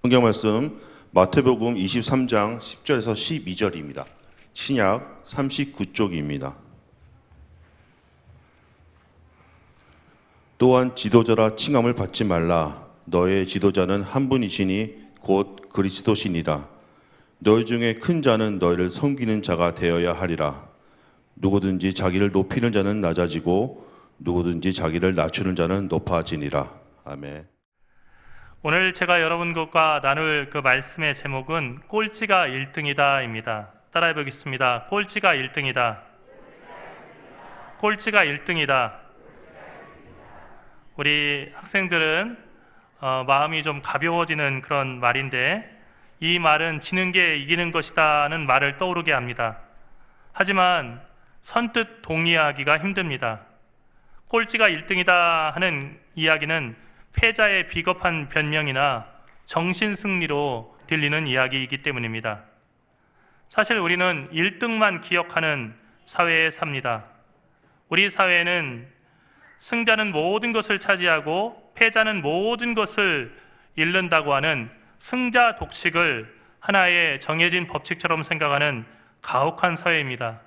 성경 말씀 마태복음 23장 10절에서 12절입니다. 신약 39쪽입니다. 또한 지도자라 칭함을 받지 말라. 너의 지도자는 한 분이시니 곧 그리스도시니라. 너희 중에 큰 자는 너희를 섬기는 자가 되어야 하리라. 누구든지 자기를 높이는 자는 낮아지고 누구든지 자기를 낮추는 자는 높아지니라. 아멘. 오늘 제가 여러분과 나눌 그 말씀의 제목은 꼴찌가 1등이다입니다. 따라해 보겠습니다. 꼴찌가 1등이다. 꼴찌가 1등이다. 우리 학생들은 어, 마음이 좀 가벼워지는 그런 말인데 이 말은 지는 게 이기는 것이다는 말을 떠오르게 합니다. 하지만 선뜻 동의하기가 힘듭니다. 꼴찌가 1등이다 하는 이야기는 패자의 비겁한 변명이나 정신 승리로 들리는 이야기이기 때문입니다. 사실 우리는 1등만 기억하는 사회에 삽니다. 우리 사회는 승자는 모든 것을 차지하고 패자는 모든 것을 잃는다고 하는 승자 독식을 하나의 정해진 법칙처럼 생각하는 가혹한 사회입니다.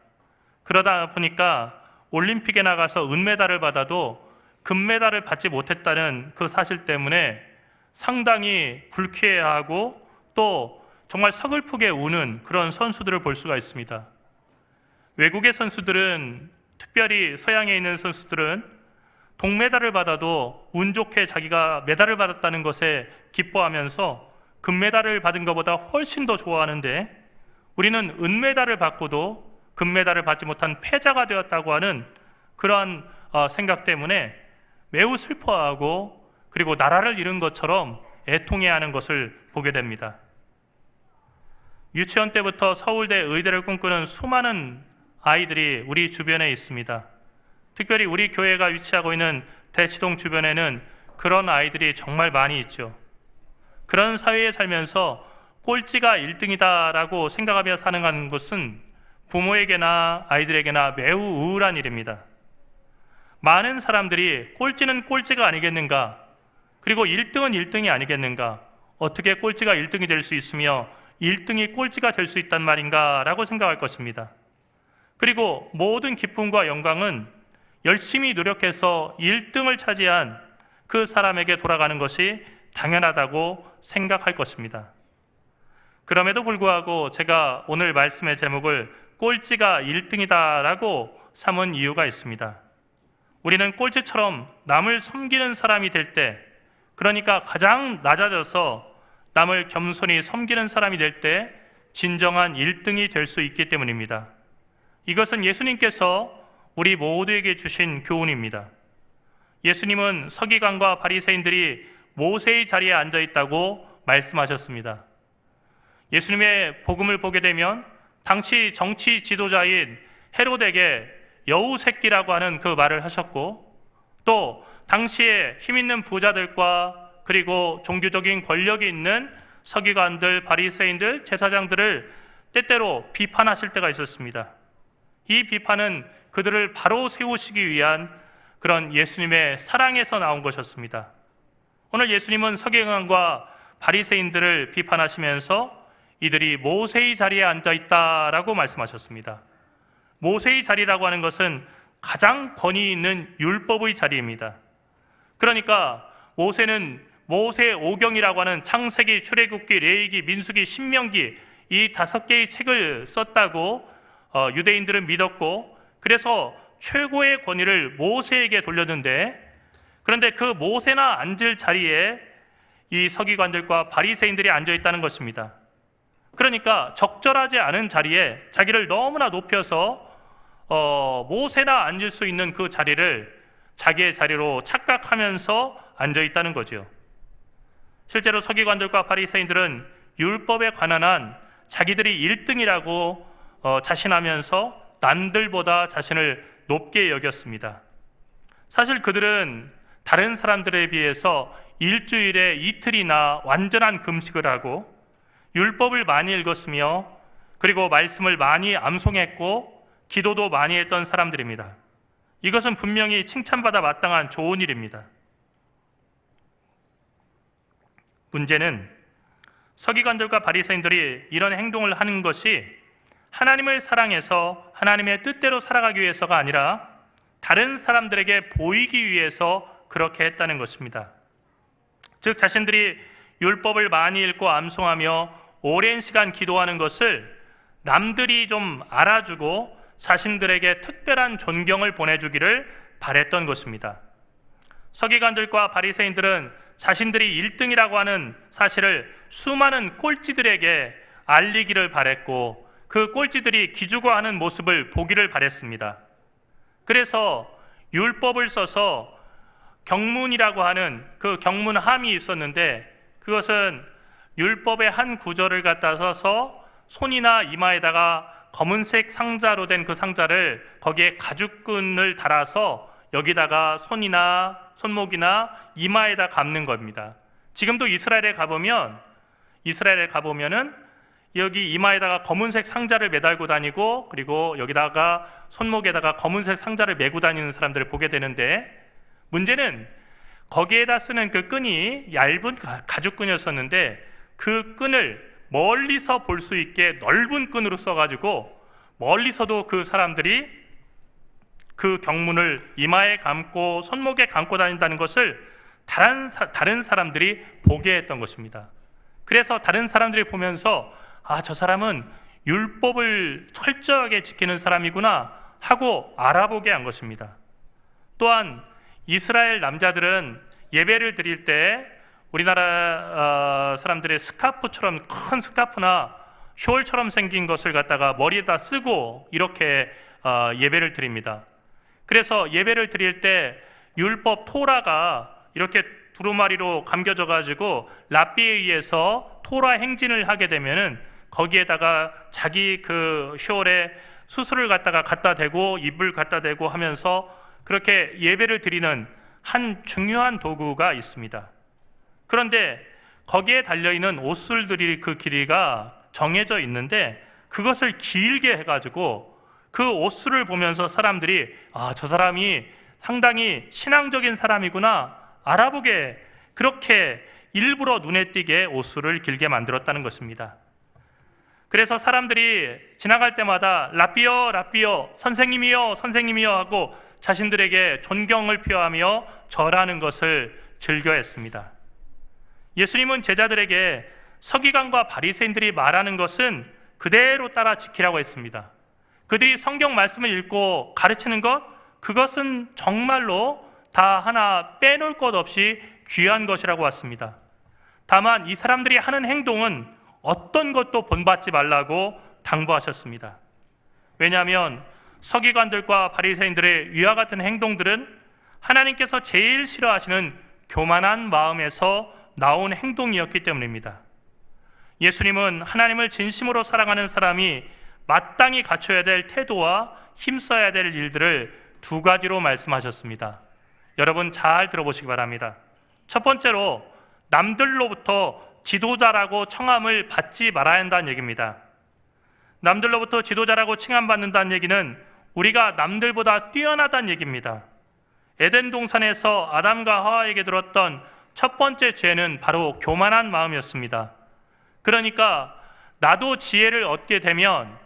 그러다 보니까 올림픽에 나가서 은메달을 받아도 금메달을 받지 못했다는 그 사실 때문에 상당히 불쾌해하고 또 정말 서글프게 우는 그런 선수들을 볼 수가 있습니다. 외국의 선수들은 특별히 서양에 있는 선수들은 동메달을 받아도 운 좋게 자기가 메달을 받았다는 것에 기뻐하면서 금메달을 받은 것보다 훨씬 더 좋아하는데 우리는 은메달을 받고도 금메달을 받지 못한 패자가 되었다고 하는 그러한 어, 생각 때문에 매우 슬퍼하고 그리고 나라를 잃은 것처럼 애통해하는 것을 보게 됩니다. 유치원 때부터 서울대 의대를 꿈꾸는 수많은 아이들이 우리 주변에 있습니다. 특별히 우리 교회가 위치하고 있는 대치동 주변에는 그런 아이들이 정말 많이 있죠. 그런 사회에 살면서 꼴찌가 1등이다라고 생각하며 사는 것은 부모에게나 아이들에게나 매우 우울한 일입니다. 많은 사람들이 꼴찌는 꼴찌가 아니겠는가? 그리고 1등은 1등이 아니겠는가? 어떻게 꼴찌가 1등이 될 수 있으며 1등이 꼴찌가 될 수 있단 말인가? 라고 생각할 것입니다. 그리고 모든 기쁨과 영광은 열심히 노력해서 1등을 차지한 그 사람에게 돌아가는 것이 당연하다고 생각할 것입니다. 그럼에도 불구하고 제가 오늘 말씀의 제목을 꼴찌가 1등이다라고 삼은 이유가 있습니다. 우리는 꼴찌처럼 남을 섬기는 사람이 될 때, 그러니까 가장 낮아져서 남을 겸손히 섬기는 사람이 될 때 진정한 1등이 될 수 있기 때문입니다. 이것은 예수님께서 우리 모두에게 주신 교훈입니다. 예수님은 서기관과 바리새인들이 모세의 자리에 앉아 있다고 말씀하셨습니다. 예수님의 복음을 보게 되면 당시 정치 지도자인 헤롯에게 여우 새끼라고 하는 그 말을 하셨고 또 당시에 힘 있는 부자들과 그리고 종교적인 권력이 있는 서기관들, 바리새인들, 제사장들을 때때로 비판하실 때가 있었습니다. 이 비판은 그들을 바로 세우시기 위한 그런 예수님의 사랑에서 나온 것이었습니다. 오늘 예수님은 서기관과 바리새인들을 비판하시면서 이들이 모세의 자리에 앉아 있다라고 말씀하셨습니다. 모세의 자리라고 하는 것은 가장 권위 있는 율법의 자리입니다. 그러니까 모세는 모세 오경이라고 하는 창세기, 출애굽기, 레위기, 민수기, 신명기 이 다섯 개의 책을 썼다고 어, 유대인들은 믿었고 그래서 최고의 권위를 모세에게 돌렸는데 그런데 그 모세나 앉을 자리에 이 서기관들과 바리새인들이 앉아 있다는 것입니다. 그러니까 적절하지 않은 자리에 자기를 너무나 높여서 어, 모세나 앉을 수 있는 그 자리를 자기의 자리로 착각하면서 앉아 있다는 거죠. 실제로 서기관들과 바리새인들은 율법에 관한 한 자기들이 1등이라고 어, 자신하면서 남들보다 자신을 높게 여겼습니다. 사실 그들은 다른 사람들에 비해서 일주일에 이틀이나 완전한 금식을 하고 율법을 많이 읽었으며 그리고 말씀을 많이 암송했고 기도도 많이 했던 사람들입니다. 이것은 분명히 칭찬받아 마땅한 좋은 일입니다. 문제는 서기관들과 바리새인들이 이런 행동을 하는 것이 하나님을 사랑해서 하나님의 뜻대로 살아가기 위해서가 아니라 다른 사람들에게 보이기 위해서 그렇게 했다는 것입니다. 즉 자신들이 율법을 많이 읽고 암송하며 오랜 시간 기도하는 것을 남들이 좀 알아주고 자신들에게 특별한 존경을 보내주기를 바랬던 것입니다. 서기관들과 바리새인들은 자신들이 1등이라고 하는 사실을 수많은 꼴찌들에게 알리기를 바랬고 그 꼴찌들이 기죽어하는 모습을 보기를 바랬습니다. 그래서 율법을 써서 경문이라고 하는 그 경문함이 있었는데 그것은 율법의 한 구절을 갖다 써서 손이나 이마에다가 검은색 상자로 된 그 상자를 거기에 가죽끈을 달아서 여기다가 손이나 손목이나 이마에다 감는 겁니다. 지금도 이스라엘에 가보면 이스라엘에 가보면은 여기 이마에다가 검은색 상자를 매달고 다니고 그리고 여기다가 손목에다가 검은색 상자를 메고 다니는 사람들을 보게 되는데 문제는 거기에다 쓰는 그 끈이 얇은 가- 가죽끈이었었는데 그 끈을 멀리서 볼 수 있게 넓은 끈으로 써가지고 멀리서도 그 사람들이 그 경문을 이마에 감고 손목에 감고 다닌다는 것을 다른, 사, 다른 사람들이 보게 했던 것입니다. 그래서 다른 사람들이 보면서 아, 저 사람은 율법을 철저하게 지키는 사람이구나 하고 알아보게 한 것입니다. 또한 이스라엘 남자들은 예배를 드릴 때 우리나라 어, 사람들의 스카프처럼 큰 스카프나 숄처럼 생긴 것을 갖다가 머리에다 쓰고 이렇게 어, 예배를 드립니다. 그래서 예배를 드릴 때 율법 토라가 이렇게 두루마리로 감겨져 가지고 랍비에 의해서 토라 행진을 하게 되면은 거기에다가 자기 그 숄에 수술을 갖다가 갖다 대고 입을 갖다 대고 하면서 그렇게 예배를 드리는 한 중요한 도구가 있습니다. 그런데 거기에 달려 있는 옷술들이 그 길이가 정해져 있는데 그것을 길게 해가지고 그 옷술을 보면서 사람들이 아 저 사람이 상당히 신앙적인 사람이구나 알아보게 그렇게 일부러 눈에 띄게 옷술을 길게 만들었다는 것입니다. 그래서 사람들이 지나갈 때마다 라삐어 라삐어 선생님이요 선생님이요 하고 자신들에게 존경을 표하며 절하는 것을 즐겨했습니다. 예수님은 제자들에게 서기관과 바리새인들이 말하는 것은 그대로 따라 지키라고 했습니다. 그들이 성경 말씀을 읽고 가르치는 것 그것은 정말로 다 하나 빼놓을 것 없이 귀한 것이라고 왔습니다. 다만 이 사람들이 하는 행동은 어떤 것도 본받지 말라고 당부하셨습니다. 왜냐하면 서기관들과 바리새인들의 위와 같은 행동들은 하나님께서 제일 싫어하시는 교만한 마음에서 나온 행동이었기 때문입니다. 예수님은 하나님을 진심으로 사랑하는 사람이 마땅히 갖춰야 될 태도와 힘써야 될 일들을 두 가지로 말씀하셨습니다. 여러분 잘 들어보시기 바랍니다. 첫 번째로 남들로부터 지도자라고 청함을 받지 말아야 한다는 얘기입니다. 남들로부터 지도자라고 칭함받는다는 얘기는 우리가 남들보다 뛰어나다는 얘기입니다. 에덴 동산에서 아담과 하와에게 들었던 첫 번째 죄는 바로 교만한 마음이었습니다. 그러니까 나도 지혜를 얻게 되면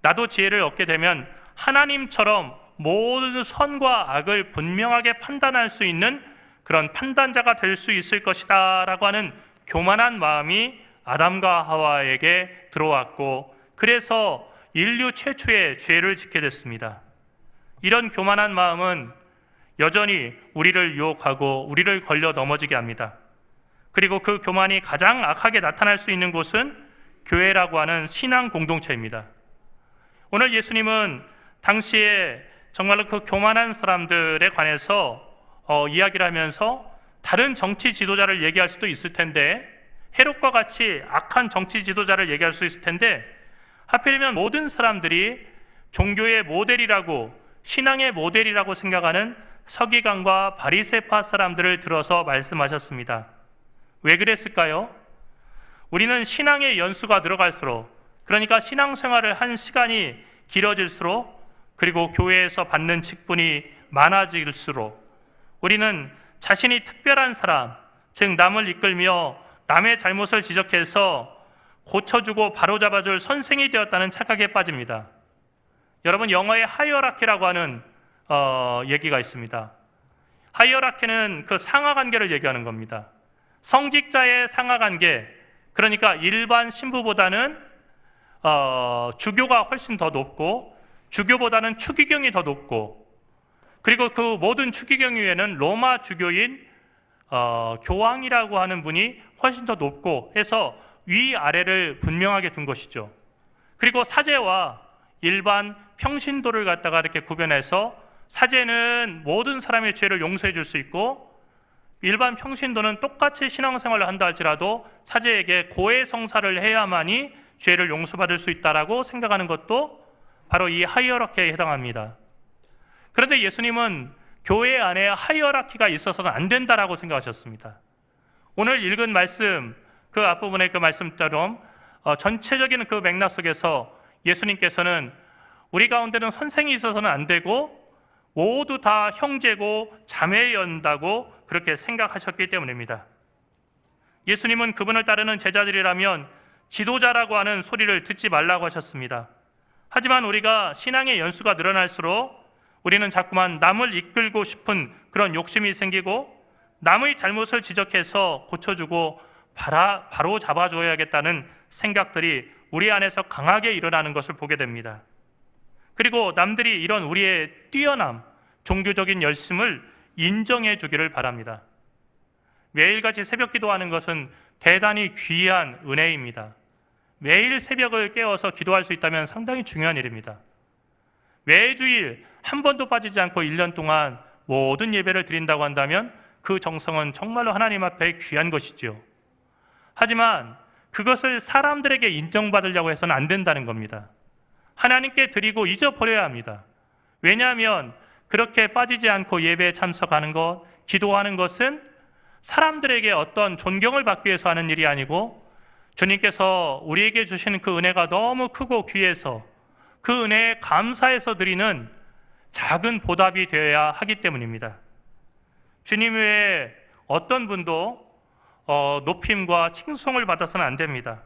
나도 지혜를 얻게 되면 하나님처럼 모든 선과 악을 분명하게 판단할 수 있는 그런 판단자가 될 수 있을 것이다라고 하는 교만한 마음이 아담과 하와에게 들어왔고 그래서 인류 최초의 죄를 짓게 됐습니다. 이런 교만한 마음은 여전히 우리를 유혹하고 우리를 걸려 넘어지게 합니다. 그리고 그 교만이 가장 악하게 나타날 수 있는 곳은 교회라고 하는 신앙 공동체입니다. 오늘 예수님은 당시에 정말로 그 교만한 사람들에 관해서 어, 이야기를 하면서 다른 정치 지도자를 얘기할 수도 있을 텐데 헤롯과 같이 악한 정치 지도자를 얘기할 수 있을 텐데 하필이면 모든 사람들이 종교의 모델이라고 신앙의 모델이라고 생각하는 서기관과 바리세파 사람들을 들어서 말씀하셨습니다. 왜 그랬을까요? 우리는 신앙의 연수가 늘어갈수록 그러니까 신앙생활을 한 시간이 길어질수록 그리고 교회에서 받는 직분이 많아질수록 우리는 자신이 특별한 사람, 즉 남을 이끌며 남의 잘못을 지적해서 고쳐주고 바로잡아줄 선생이 되었다는 착각에 빠집니다. 여러분 영어의 하이어라키라고 하는 어, 얘기가 있습니다. 하이어라키는 그 상하 관계를 얘기하는 겁니다. 성직자의 상하 관계, 그러니까 일반 신부보다는 어, 주교가 훨씬 더 높고 주교보다는 추기경이 더 높고 그리고 그 모든 추기경 위에는 로마 주교인 어, 교황이라고 하는 분이 훨씬 더 높고 해서 위 아래를 분명하게 둔 것이죠. 그리고 사제와 일반 평신도를 갖다가 이렇게 구별해서 사제는 모든 사람의 죄를 용서해 줄 수 있고 일반 평신도는 똑같이 신앙생활을 한다 할지라도 사제에게 고해 성사를 해야만이 죄를 용서받을 수 있다라고 생각하는 것도 바로 이 하이어라키에 해당합니다. 그런데 예수님은 교회 안에 하이어라키가 있어서는 안 된다라고 생각하셨습니다. 오늘 읽은 말씀 그 앞부분의 그 말씀처럼 어, 전체적인 그 맥락 속에서 예수님께서는 우리 가운데는 선생이 있어서는 안 되고 모두 다 형제고 자매연다고 그렇게 생각하셨기 때문입니다. 예수님은 그분을 따르는 제자들이라면 지도자라고 하는 소리를 듣지 말라고 하셨습니다. 하지만 우리가 신앙의 연수가 늘어날수록 우리는 자꾸만 남을 이끌고 싶은 그런 욕심이 생기고 남의 잘못을 지적해서 고쳐주고 바로 잡아줘야겠다는 생각들이 우리 안에서 강하게 일어나는 것을 보게 됩니다. 그리고 남들이 이런 우리의 뛰어남, 종교적인 열심을 인정해 주기를 바랍니다. 매일같이 새벽 기도하는 것은 대단히 귀한 은혜입니다. 매일 새벽을 깨워서 기도할 수 있다면 상당히 중요한 일입니다. 매주일 한 번도 빠지지 않고 1년 동안 모든 예배를 드린다고 한다면 그 정성은 정말로 하나님 앞에 귀한 것이지요. 하지만 그것을 사람들에게 인정받으려고 해서는 안 된다는 겁니다. 하나님께 드리고 잊어버려야 합니다. 왜냐하면 그렇게 빠지지 않고 예배에 참석하는 것, 기도하는 것은 사람들에게 어떤 존경을 받기 위해서 하는 일이 아니고 주님께서 우리에게 주시는 그 은혜가 너무 크고 귀해서 그 은혜에 감사해서 드리는 작은 보답이 되어야 하기 때문입니다. 주님 외에 어떤 분도 어, 높임과 칭송을 받아서는 안 됩니다.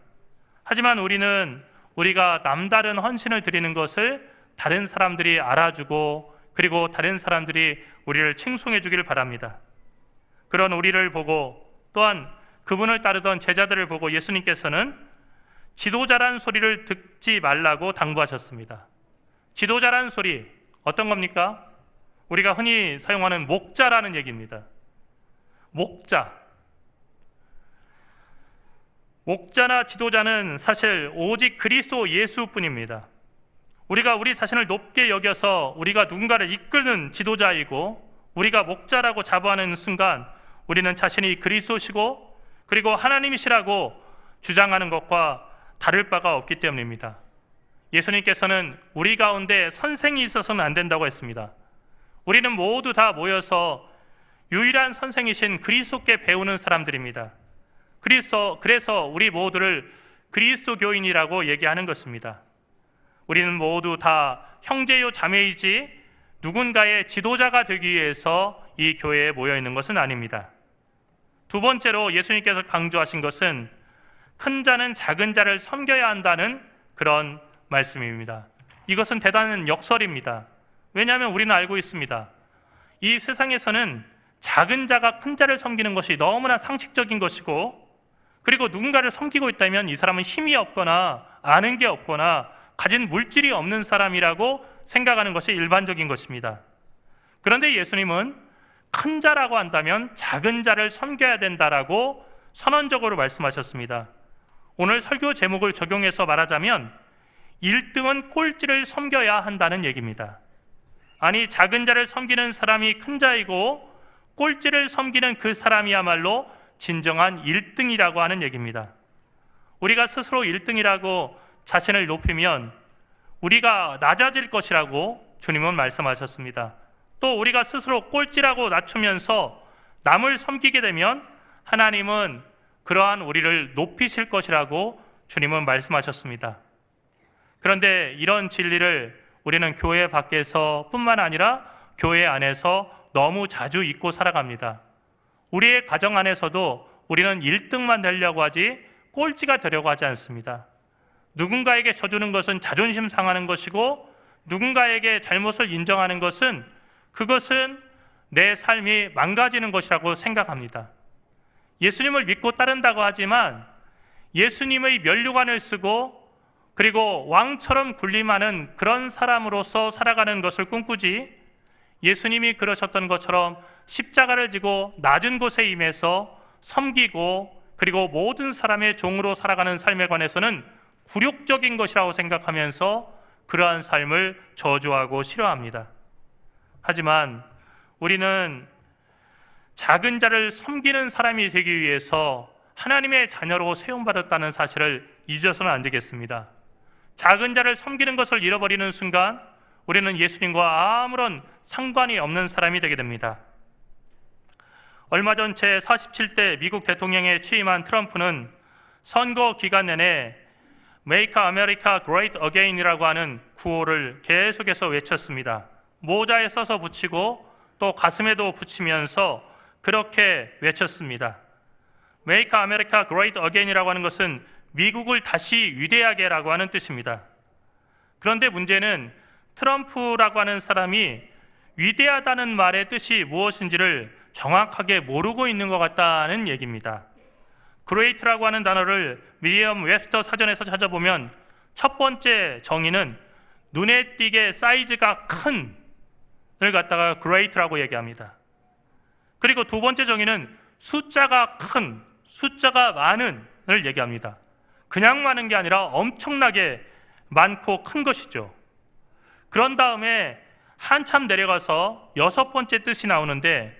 하지만 우리는 우리가 남다른 헌신을 드리는 것을 다른 사람들이 알아주고 그리고 다른 사람들이 우리를 칭송해 주기를 바랍니다. 그런 우리를 보고 또한 그분을 따르던 제자들을 보고 예수님께서는 지도자란 소리를 듣지 말라고 당부하셨습니다. 지도자란 소리 어떤 겁니까? 우리가 흔히 사용하는 목자라는 얘기입니다. 목자. 목자나 지도자는 사실 오직 그리스도 예수뿐입니다. 우리가 우리 자신을 높게 여겨서 우리가 누군가를 이끄는 지도자이고 우리가 목자라고 자부하는 순간 우리는 자신이 그리스도시고 그리고 하나님이시라고 주장하는 것과 다를 바가 없기 때문입니다. 예수님께서는 우리 가운데 선생이 있어서는 안 된다고 했습니다. 우리는 모두 다 모여서 유일한 선생이신 그리스도께 배우는 사람들입니다. 그리스도 그래서 우리 모두를 그리스도 교인이라고 얘기하는 것입니다. 우리는 모두 다 형제요 자매이지 누군가의 지도자가 되기 위해서 이 교회에 모여 있는 것은 아닙니다. 두 번째로 예수님께서 강조하신 것은 큰 자는 작은 자를 섬겨야 한다는 그런 말씀입니다. 이것은 대단한 역설입니다. 왜냐하면 우리는 알고 있습니다. 이 세상에서는 작은 자가 큰 자를 섬기는 것이 너무나 상식적인 것이고 그리고 누군가를 섬기고 있다면 이 사람은 힘이 없거나 아는 게 없거나 가진 물질이 없는 사람이라고 생각하는 것이 일반적인 것입니다. 그런데 예수님은 큰 자라고 한다면 작은 자를 섬겨야 된다라고 선언적으로 말씀하셨습니다. 오늘 설교 제목을 적용해서 말하자면 1등은 꼴찌를 섬겨야 한다는 얘기입니다. 아니 작은 자를 섬기는 사람이 큰 자이고 꼴찌를 섬기는 그 사람이야말로 진정한 1등이라고 하는 얘기입니다. 우리가 스스로 1등이라고 자신을 높이면 우리가 낮아질 것이라고 주님은 말씀하셨습니다. 또 우리가 스스로 꼴찌라고 낮추면서 남을 섬기게 되면 하나님은 그러한 우리를 높이실 것이라고 주님은 말씀하셨습니다. 그런데 이런 진리를 우리는 교회 밖에서 뿐만 아니라 교회 안에서 너무 자주 잊고 살아갑니다. 우리의 가정 안에서도 우리는 1등만 되려고 하지 꼴찌가 되려고 하지 않습니다. 누군가에게 져주는 것은 자존심 상하는 것이고 누군가에게 잘못을 인정하는 것은 그것은 내 삶이 망가지는 것이라고 생각합니다. 예수님을 믿고 따른다고 하지만 예수님의 면류관을 쓰고 그리고 왕처럼 군림하는 그런 사람으로서 살아가는 것을 꿈꾸지 예수님이 그러셨던 것처럼 십자가를 지고 낮은 곳에 임해서 섬기고 그리고 모든 사람의 종으로 살아가는 삶에 관해서는 굴욕적인 것이라고 생각하면서 그러한 삶을 저주하고 싫어합니다. 하지만 우리는 작은 자를 섬기는 사람이 되기 위해서 하나님의 자녀로 세움받았다는 사실을 잊어서는 안 되겠습니다. 작은 자를 섬기는 것을 잃어버리는 순간 우리는 예수님과 아무런 상관이 없는 사람이 되게 됩니다. 얼마 전 제 47대 미국 대통령에 취임한 트럼프는 선거 기간 내내 Make America Great Again이라고 하는 구호를 계속해서 외쳤습니다. 모자에 써서 붙이고 또 가슴에도 붙이면서 그렇게 외쳤습니다. Make America Great Again이라고 하는 것은 미국을 다시 위대하게라고 하는 뜻입니다. 그런데 문제는 트럼프라고 하는 사람이 위대하다는 말의 뜻이 무엇인지를 정확하게 모르고 있는 것 같다는 얘기입니다. great라고 하는 단어를 미리엄 웹스터 사전에서 찾아보면 첫 번째 정의는 눈에 띄게 사이즈가 큰을 갖다가 great라고 얘기합니다. 그리고 두 번째 정의는 숫자가 큰, 숫자가 많은을 얘기합니다. 그냥 많은 게 아니라 엄청나게 많고 큰 것이죠. 그런 다음에 한참 내려가서 여섯 번째 뜻이 나오는데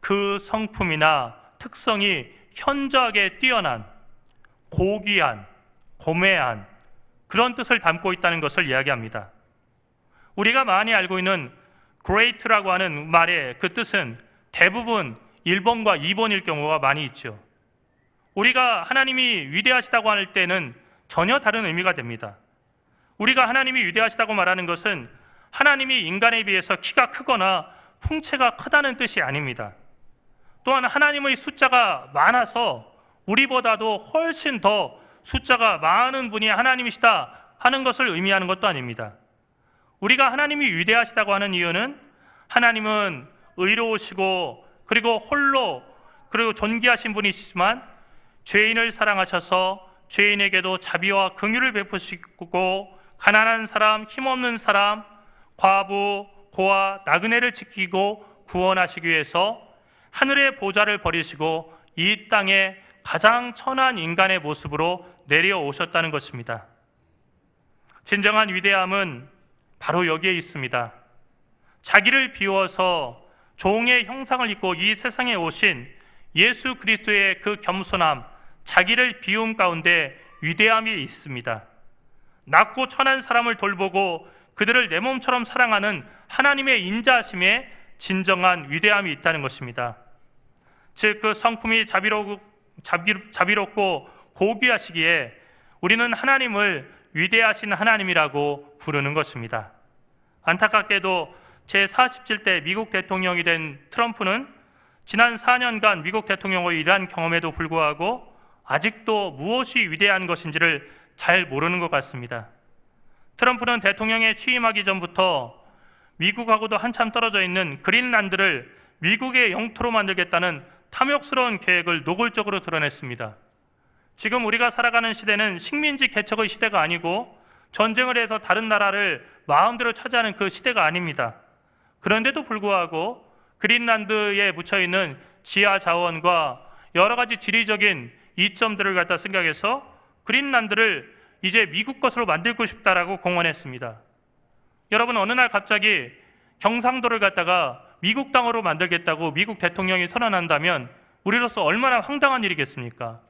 그 성품이나 특성이 현저하게 뛰어난, 고귀한, 고매한 그런 뜻을 담고 있다는 것을 이야기합니다. 우리가 많이 알고 있는 great라고 하는 말의 그 뜻은 대부분 1번과 2번일 경우가 많이 있죠. 우리가 하나님이 위대하시다고 할 때는 전혀 다른 의미가 됩니다. 우리가 하나님이 위대하시다고 말하는 것은 하나님이 인간에 비해서 키가 크거나 풍채가 크다는 뜻이 아닙니다. 또한 하나님의 숫자가 많아서 우리보다도 훨씬 더 숫자가 많은 분이 하나님이시다 하는 것을 의미하는 것도 아닙니다. 우리가 하나님이 위대하시다고 하는 이유는 하나님은 의로우시고 그리고 홀로 그리고 존귀하신 분이시지만 죄인을 사랑하셔서 죄인에게도 자비와 긍휼을 베푸시고 가난한 사람, 힘없는 사람, 과부, 고아, 나그네를 지키고 구원하시기 위해서 하늘의 보좌를 버리시고 이 땅에 가장 천한 인간의 모습으로 내려오셨다는 것입니다. 진정한 위대함은 바로 여기에 있습니다. 자기를 비워서 종의 형상을 입고 이 세상에 오신 예수 그리스도의 그 겸손함, 자기를 비움 가운데 위대함이 있습니다. 낮고 천한 사람을 돌보고 그들을 내 몸처럼 사랑하는 하나님의 인자하심에 진정한 위대함이 있다는 것입니다. 즉 그 성품이 자비로, 자비, 자비롭고 고귀하시기에 우리는 하나님을 위대하신 하나님이라고 부르는 것입니다. 안타깝게도 제 47대 미국 대통령이 된 트럼프는 지난 4년간 미국 대통령의 일한 경험에도 불구하고 아직도 무엇이 위대한 것인지를 잘 모르는 것 같습니다. 트럼프는 대통령에 취임하기 전부터 미국하고도 한참 떨어져 있는 그린란드를 미국의 영토로 만들겠다는 탐욕스러운 계획을 노골적으로 드러냈습니다. 지금 우리가 살아가는 시대는 식민지 개척의 시대가 아니고 전쟁을 해서 다른 나라를 마음대로 차지하는 그 시대가 아닙니다. 그런데도 불구하고 그린란드에 묻혀 있는 지하 자원과 여러 가지 지리적인 이점들을 갖다 생각해서 그린란드를 이제 미국 것으로 만들고 싶다라고 공언했습니다. 여러분 어느 날 갑자기 경상도를 갖다가 미국 땅으로 만들겠다고 미국 대통령이 선언한다면 우리로서 얼마나 황당한 일이겠습니까?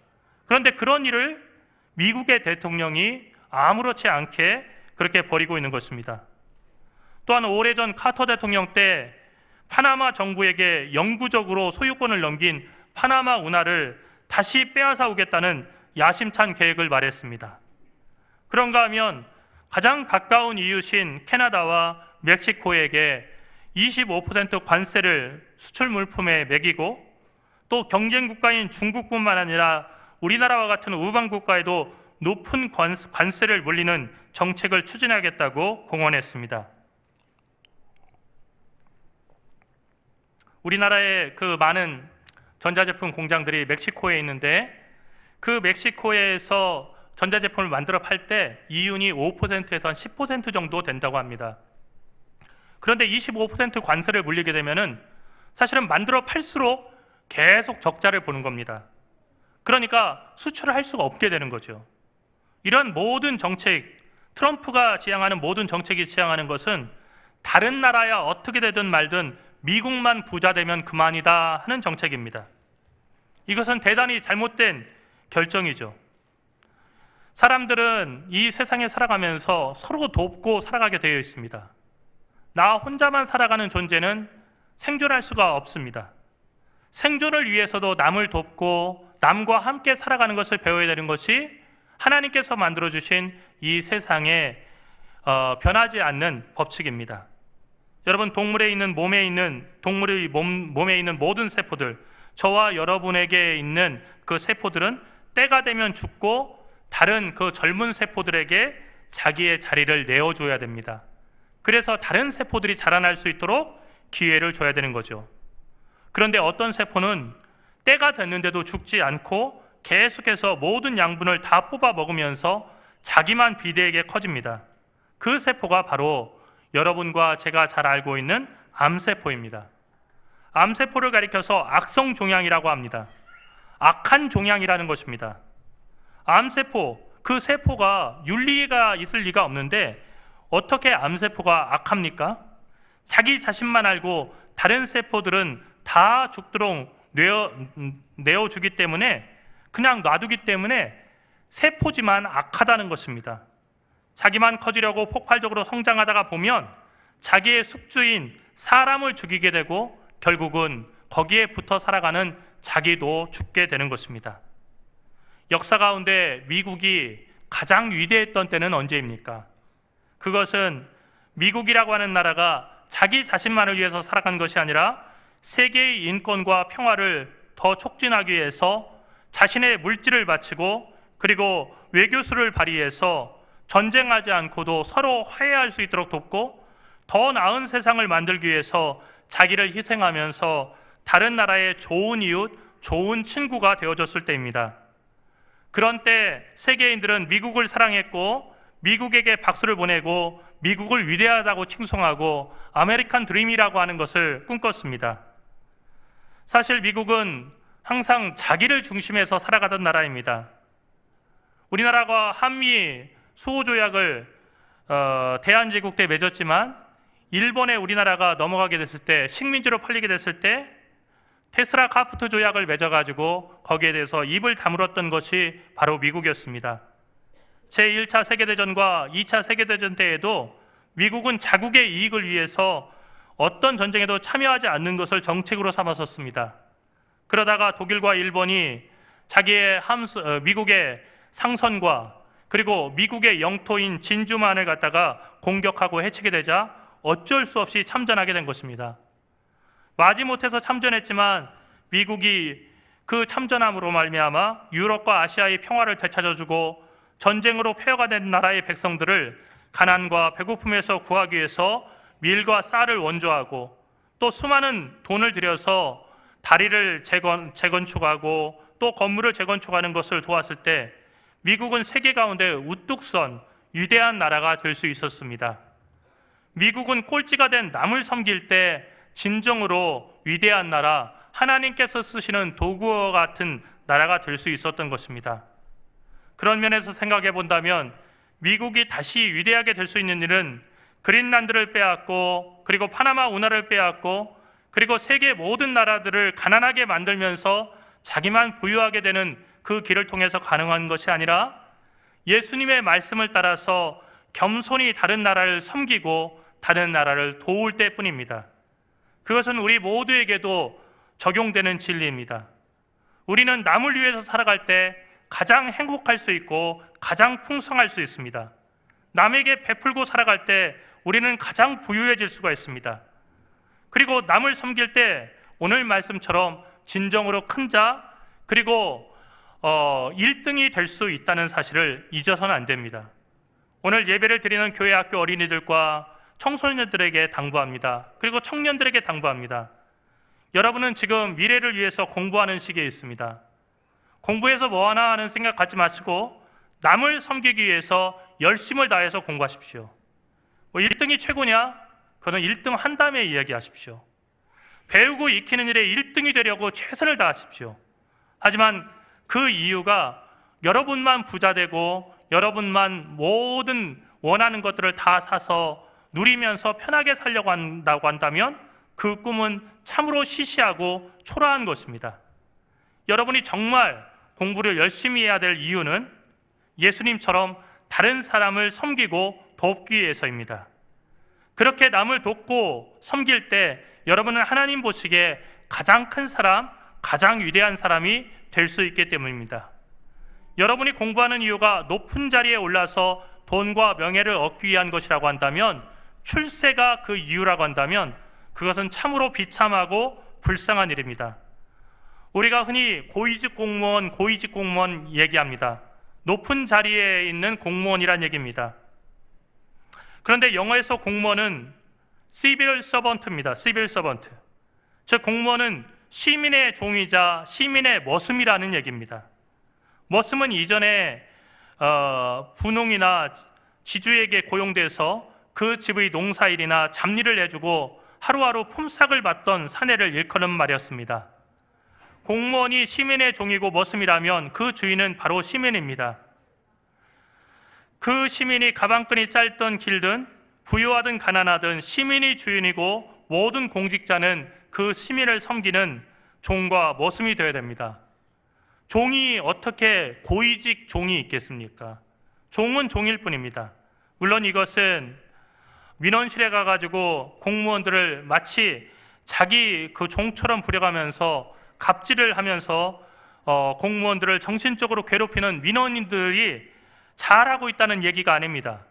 그런데 그런 일을 미국의 대통령이 아무렇지 않게 그렇게 벌이고 있는 것입니다. 또한 오래전 카터 대통령 때 파나마 정부에게 영구적으로 소유권을 넘긴 파나마 운하를 다시 빼앗아 오겠다는 야심찬 계획을 말했습니다. 그런가 하면 가장 가까운 이웃인 캐나다와 멕시코에게 25% 관세를 수출 물품에 매기고 또 경쟁 국가인 중국뿐만 아니라 우리나라와 같은 우방 국가에도 높은 관- 관세를 물리는 정책을 추진하겠다고 공언했습니다. 우리나라의 그 많은 전자제품 공장들이 멕시코에 있는데 그 멕시코에서 전자제품을 만들어 팔 때 이윤이 5%에서 한10% 정도 된다고 합니다. 그런데 25% 관세를 물리게 되면은 사실은 만들어 팔수록 계속 적자를 보는 겁니다. 그러니까 수출을 할 수가 없게 되는 거죠. 이런 모든 정책, 트럼프가 지향하는 모든 정책이 지향하는 것은 다른 나라야 어떻게 되든 말든 미국만 부자 되면 그만이다 하는 정책입니다. 이것은 대단히 잘못된 결정이죠. 사람들은 이 세상에 살아가면서 서로 돕고 살아가게 되어 있습니다. 나 혼자만 살아가는 존재는 생존할 수가 없습니다. 생존을 위해서도 남을 돕고 남과 함께 살아가는 것을 배워야 되는 것이 하나님께서 만들어 주신 이 세상에 어, 변하지 않는 법칙입니다. 여러분 동물에 있는 몸에 있는 동물의 몸, 몸에 있는 모든 세포들 저와 여러분에게 있는 그 세포들은 때가 되면 죽고 다른 그 젊은 세포들에게 자기의 자리를 내어줘야 됩니다. 그래서 다른 세포들이 자라날 수 있도록 기회를 줘야 되는 거죠. 그런데 어떤 세포는 때가 됐는데도 죽지 않고 계속해서 모든 양분을 다 뽑아 먹으면서 자기만 비대하게 커집니다. 그 세포가 바로 여러분과 제가 잘 알고 있는 암세포입니다. 암세포를 가리켜서 악성 종양이라고 합니다. 악한 종양이라는 것입니다. 암세포, 그 세포가 윤리가 있을 리가 없는데 어떻게 암세포가 악합니까? 자기 자신만 알고 다른 세포들은 다 죽도록 내어, 음, 내어주기 때문에 그냥 놔두기 때문에 세포지만 악하다는 것입니다. 자기만 커지려고 폭발적으로 성장하다가 보면 자기의 숙주인 사람을 죽이게 되고 결국은 거기에 붙어 살아가는 자기도 죽게 되는 것입니다. 역사 가운데 미국이 가장 위대했던 때는 언제입니까? 그것은 미국이라고 하는 나라가 자기 자신만을 위해서 살아간 것이 아니라 세계의 인권과 평화를 더 촉진하기 위해서 자신의 물질을 바치고 그리고 외교수를 발휘해서 전쟁하지 않고도 서로 화해할 수 있도록 돕고 더 나은 세상을 만들기 위해서 자기를 희생하면서 다른 나라의 좋은 이웃, 좋은 친구가 되어줬을 때입니다. 그런 때 세계인들은 미국을 사랑했고 미국에게 박수를 보내고 미국을 위대하다고 칭송하고 아메리칸 드림이라고 하는 것을 꿈꿨습니다. 사실 미국은 항상 자기를 중심에서 살아가던 나라입니다. 우리나라가 한미 수호 조약을 어, 대한제국 때 맺었지만 일본에 우리나라가 넘어가게 됐을 때 식민지로 팔리게 됐을 때 테스라 카프트 조약을 맺어가지고 거기에 대해서 입을 다물었던 것이 바로 미국이었습니다. 제1차 세계대전과 2차 세계대전 때에도 미국은 자국의 이익을 위해서 어떤 전쟁에도 참여하지 않는 것을 정책으로 삼았었습니다. 그러다가 독일과 일본이 자기의 함수, 어, 미국의 상선과 그리고 미국의 영토인 진주만을 갖다가 공격하고 해치게 되자 어쩔 수 없이 참전하게 된 것입니다. 마지못해서 참전했지만 미국이 그 참전함으로 말미암아 유럽과 아시아의 평화를 되찾아주고 전쟁으로 폐허가 된 나라의 백성들을 가난과 배고픔에서 구하기 위해서 밀과 쌀을 원조하고 또 수많은 돈을 들여서 다리를 재건, 재건축하고 또 건물을 재건축하는 것을 도왔을 때 미국은 세계 가운데 우뚝 선 위대한 나라가 될 수 있었습니다. 미국은 꼴찌가 된 남을 섬길 때 진정으로 위대한 나라, 하나님께서 쓰시는 도구와 같은 나라가 될 수 있었던 것입니다. 그런 면에서 생각해 본다면 미국이 다시 위대하게 될 수 있는 일은 그린란드를 빼앗고 그리고 파나마 운하를 빼앗고 그리고 세계 모든 나라들을 가난하게 만들면서 자기만 부유하게 되는 그 길을 통해서 가능한 것이 아니라 예수님의 말씀을 따라서 겸손히 다른 나라를 섬기고 다른 나라를 도울 때뿐입니다. 그것은 우리 모두에게도 적용되는 진리입니다. 우리는 남을 위해서 살아갈 때 가장 행복할 수 있고 가장 풍성할 수 있습니다. 남에게 베풀고 살아갈 때 우리는 가장 부유해질 수가 있습니다. 그리고 남을 섬길 때 오늘 말씀처럼 진정으로 큰 자, 그리고 어, 1등이 될 수 있다는 사실을 잊어서는 안 됩니다. 오늘 예배를 드리는 교회 학교 어린이들과 청소년들에게 당부합니다. 그리고 청년들에게 당부합니다. 여러분은 지금 미래를 위해서 공부하는 시기에 있습니다. 공부해서 뭐 하나 하는 생각 갖지 마시고 남을 섬기기 위해서 열심을 다해서 공부하십시오. 뭐 1등이 최고냐? 그는 1등 한 다음에 이야기하십시오. 배우고 익히는 일에 1등이 되려고 최선을 다하십시오. 하지만 그 이유가 여러분만 부자 되고 여러분만 모든 원하는 것들을 다 사서 누리면서 편하게 살려고 한다고 한다면 그 꿈은 참으로 시시하고 초라한 것입니다. 여러분이 정말 공부를 열심히 해야 될 이유는 예수님처럼 다른 사람을 섬기고 돕기 위해서입니다. 그렇게 남을 돕고 섬길 때 여러분은 하나님 보시기에 가장 큰 사람, 가장 위대한 사람이 될 수 있기 때문입니다. 여러분이 공부하는 이유가 높은 자리에 올라서 돈과 명예를 얻기 위한 것이라고 한다면 출세가 그 이유라고 한다면 그것은 참으로 비참하고 불쌍한 일입니다. 우리가 흔히 고위직 공무원, 고위직 공무원 얘기합니다. 높은 자리에 있는 공무원이란 얘기입니다. 그런데 영어에서 공무원은 civil servant입니다. civil. 즉 공무원은 시민의 종이자 시민의 머슴이라는 얘기입니다. 머슴은 이전에 어, 분홍이나 지주에게 고용돼서 그 집의 농사일이나 잡일을 해주고 하루하루 품삯을 받던 사내를 일컫는 말이었습니다. 공무원이 시민의 종이고 머슴이라면 그 주인은 바로 시민입니다. 그 시민이 가방끈이 짧든 길든 부유하든 가난하든 시민이 주인이고 모든 공직자는 그 시민을 섬기는 종과 머슴이 되어야 됩니다. 종이 어떻게 고위직 종이 있겠습니까? 종은 종일 뿐입니다. 물론 이것은 민원실에 가가지고 공무원들을 마치 자기 그 종처럼 부려가면서 갑질을 하면서 어, 공무원들을 정신적으로 괴롭히는 민원인들이 잘하고 있다는 얘기가 아닙니다.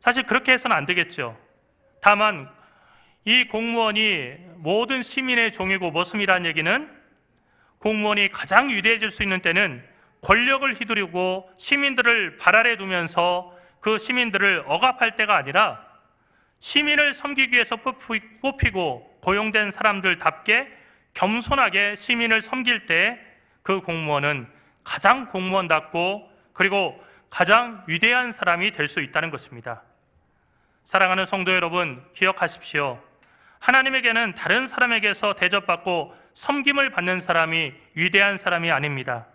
사실 그렇게 해서는 안 되겠죠. 다만 이 공무원이 모든 시민의 종이고 머슴이라는 얘기는 공무원이 가장 위대해질 수 있는 때는 권력을 휘두르고 시민들을 발 아래 두면서 그 시민들을 억압할 때가 아니라 시민을 섬기기 위해서 뽑히- 뽑히고 고용된 사람들답게 겸손하게 시민을 섬길 때 그 공무원은 가장 공무원답고 그리고 가장 위대한 사람이 될 수 있다는 것입니다. 사랑하는 성도 여러분, 기억하십시오. 하나님에게는 다른 사람에게서 대접받고 섬김을 받는 사람이 위대한 사람이 아닙니다.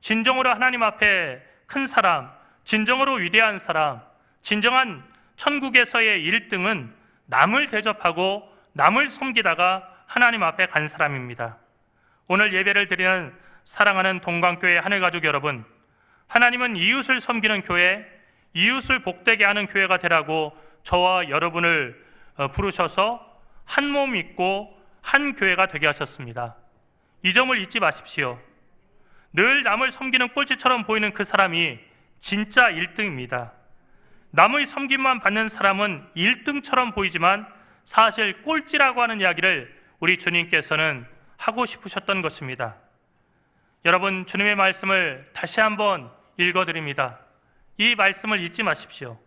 진정으로 하나님 앞에 큰 사람, 진정으로 위대한 사람, 진정한 천국에서의 1등은 남을 대접하고 남을 섬기다가 하나님 앞에 간 사람입니다. 오늘 예배를 드리는 사랑하는 동광교회 하늘가족 여러분, 하나님은 이웃을 섬기는 교회, 이웃을 복되게 하는 교회가 되라고 저와 여러분을 어, 부르셔서 한 몸 있고 한 교회가 되게 하셨습니다. 이 점을 잊지 마십시오. 늘 남을 섬기는 꼴찌처럼 보이는 그 사람이 진짜 1등입니다. 남의 섬김만 받는 사람은 1등처럼 보이지만 사실 꼴찌라고 하는 이야기를 우리 주님께서는 하고 싶으셨던 것입니다. 여러분, 주님의 말씀을 다시 한번 읽어드립니다. 이 말씀을 잊지 마십시오.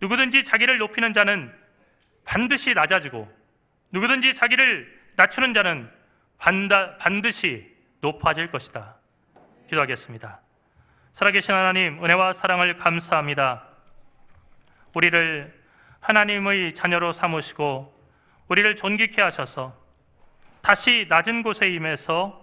누구든지 자기를 높이는 자는 반드시 낮아지고 누구든지 자기를 낮추는 자는 반다, 반드시 높아질 것이다. 기도하겠습니다. 살아계신 하나님, 은혜와 사랑을 감사합니다. 우리를 하나님의 자녀로 삼으시고 우리를 존귀케 하셔서 다시 낮은 곳에 임해서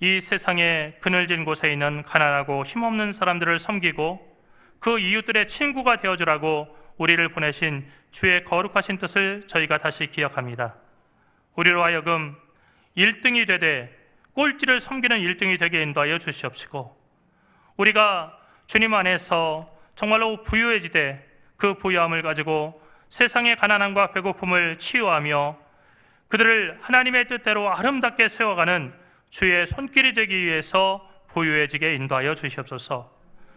이 세상의 그늘진 곳에 있는 가난하고 힘없는 사람들을 섬기고 그 이웃들의 친구가 되어주라고 우리를 보내신 주의 거룩하신 뜻을 저희가 다시 기억합니다. 우리로 하여금 1등이 되되 꼴찌를 섬기는 1등이 되게 인도하여 주시옵시고 우리가 주님 안에서 정말로 부유해지되 그 부유함을 가지고 세상의 가난함과 배고픔을 치유하며 그들을 하나님의 뜻대로 아름답게 세워가는 주의 손길이 되기 위해서 부유해지게 인도하여 주시옵소서.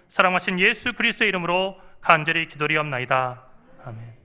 사랑하신 예수 그리스도의 이름으로 간절히 기도리옵나이다. 아멘.